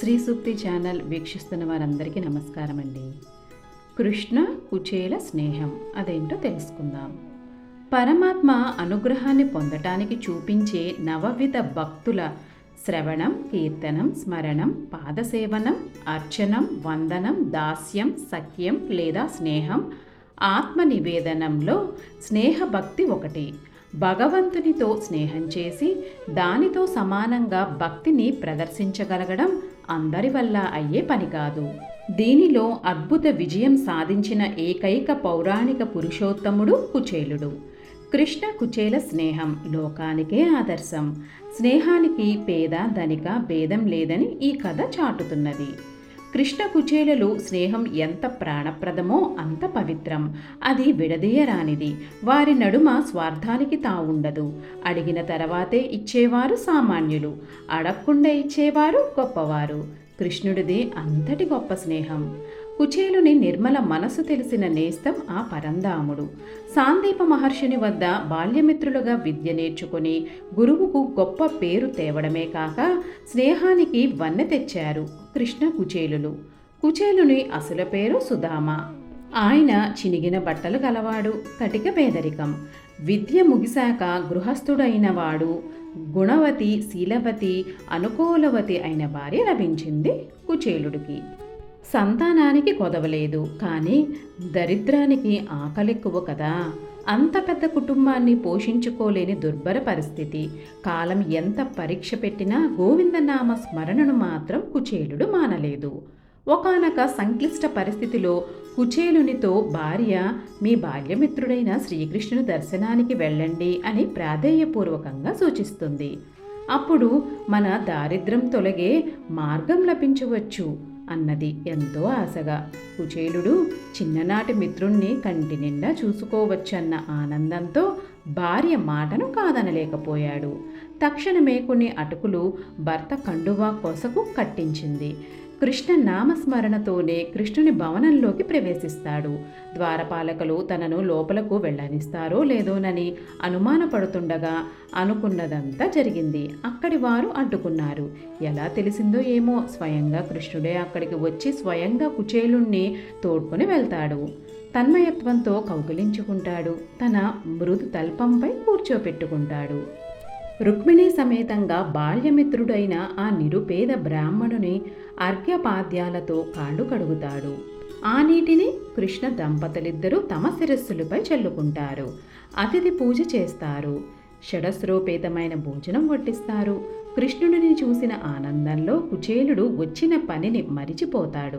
శ్రీ సూక్తి channel వీక్షిస్తున్న వారందరికీ నమస్కారం అండి కృష్ణ కుచేల స్నేహం అదేంటో తెలుసుకుందాం. పరమాత్మ అనుగ్రహాన్ని పొందటానికి చూపించే నవవిధ భక్తుల శ్రవణం కీర్తనం స్మరణం పాదసేవనం అర్చనం వందనం దాస్యం సఖ్యం లేదా స్నేహం ఆత్మ నివేదనంలో స్నేహభక్తి ఒకటి. భగవంతునితో స్నేహం చేసి దానితో సమానంగా భక్తిని ప్రదర్శించగలగడం అందరి వల్ల అయ్యే పని కాదు. దీనిలో అద్భుత విజయం సాధించిన ఏకైక పౌరాణిక పురుషోత్తముడు కుచేలుడు. కృష్ణ కుచేల స్నేహం లోకానికే ఆదర్శం. స్నేహానికి పేద ధనిక భేదం లేదని ఈ కథ చాటుతున్నది. కృష్ణ కుచేలలు స్నేహం ఎంత ప్రాణప్రదమో అంత పవిత్రం. అది విడదీయరానిది. వారి నడుమ స్వార్థానికి తావుండదు. అడిగిన తర్వాతే ఇచ్చేవారు సామాన్యులు. అడగకుండా ఇచ్చేవారు గొప్పవారు. కృష్ణుడిది అంతటి గొప్ప స్నేహం. కుచేలుని నిర్మల మనసు తెలిసిన నేస్తం ఆ పరందాముడు సాందీప మహర్షిని వద్ద బాల్యమిత్రులుగా విద్య నేర్చుకుని గురువుకు గొప్ప పేరు తేవడమే కాక స్నేహానికి వన్నె తెచ్చారు కృష్ణ కుచేలులు. కుచేలుని అసలు పేరు సుధామ. ఆయన చినిగిన బట్టలు గలవాడు కటిక పేదరికం. విద్య ముగిశాక గృహస్థుడైన వాడు గుణవతి శీలవతి అనుకూలవతి అయిన భార్య లభించింది కుచేలుడికి. సంతానానికి కొదవలేదు. కానీ దరిద్రానికి ఆకలెక్కువ కదా. అంత పెద్ద కుటుంబాన్ని పోషించుకోలేని దుర్భర పరిస్థితి. కాలం ఎంత పరీక్ష పెట్టినా గోవిందనామ స్మరణను మాత్రం కుచేలుడు మానలేదు. ఒకనొక సంక్లిష్ట పరిస్థితిలో కుచేలునితో భార్య మీ బాల్యమిత్రుడైన శ్రీకృష్ణుని దర్శనానికి వెళ్ళండి అని ప్రాధేయపూర్వకంగా సూచిస్తుంది. అప్పుడు మన దారిద్ర్యం తొలగే మార్గం లభించవచ్చు. అన్నది ఎంతో ఆశగా. కుచేలుడు చిన్ననాటి మిత్రుణ్ణి కంటి నిండా చూసుకోవచ్చన్న ఆనందంతో భార్య మాటను కాదనలేకపోయాడు. తక్షణమే కొన్ని అటుకులు భర్త కండువా కొసకు కట్టించింది. కృష్ణ నామస్మరణతోనే కృష్ణుని భవనంలోకి ప్రవేశిస్తాడు. ద్వారపాలకులు తనను లోపలకు వెళ్ళనిస్తారో లేదోనని అనుమానపడుతుండగా అనుకున్నదంతా జరిగింది. అక్కడి వారు అడ్డుకున్నారు. ఎలా తెలిసిందో ఏమో స్వయంగా కృష్ణుడే అక్కడికి వచ్చి స్వయంగా కుచేలుణ్ణి తోడ్కొని వెళ్తాడు. తన్మయత్వంతో కౌగిలించుకుంటాడు. తన మృదు తల్పంపై కూర్చోపెట్టుకుంటాడు. రుక్మిణి సమేతంగా బాల్యమిత్రుడైన ఆ నిరుపేద బ్రాహ్మణుని అర్ఘ్యపాద్యాలతో కాళ్ళు కడుగుతాడు. ఆ నీటిని కృష్ణ దంపతులిద్దరూ తమ శిరస్సులపై చల్లుకుంటారు. అతిథి పూజ చేస్తారు. షడస్రోపేతమైన భోజనం వడ్డిస్తారు. కృష్ణుడిని చూసిన ఆనందంలో కుచేలుడు వచ్చిన పనిని మరిచిపోతాడు.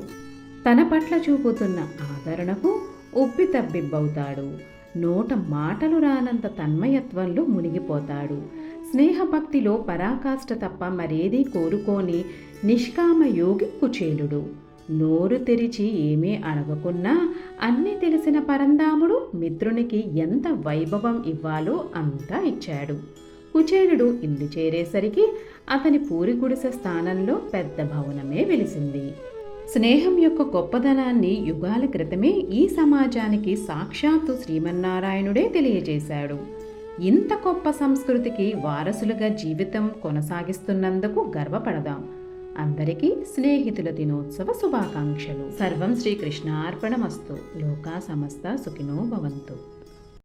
తన పట్ల చూపుతున్న ఆదరణకు ఉబ్బి తబ్బిబ్బవుతాడు నోట మాటలు రానంత తన్మయత్వంలో మునిగిపోతాడు. స్నేహభక్తిలో పరాకాష్ట తప్ప మరేదీ కోరుకోని నిష్కామ యోగి కుచేలుడు. నోరు తెరిచి ఏమీ అడగకున్నా అన్నీ తెలిసిన పరందాముడు మిత్రునికి ఎంత వైభవం ఇవ్వాలో అంతా ఇచ్చాడు. కుచేలుడు ఇల్లు చేరేసరికి అతని పూరి గుడిసె స్థానంలో పెద్ద భవనమే వెలిసింది. స్నేహం యొక్క గొప్పదనాన్ని యుగాల క్రితమే ఈ సమాజానికి సాక్షాత్తు శ్రీమన్నారాయణుడే తెలియజేశాడు. ఇంత గొప్ప సంస్కృతికి వారసులుగా జీవితం కొనసాగిస్తున్నందుకు గర్వపడదాం. అందరికీ స్నేహితుల దినోత్సవ శుభాకాంక్షలు. సర్వం శ్రీకృష్ణ అర్పణమస్తు లోకా సమస్త సుఖినో భవంతు.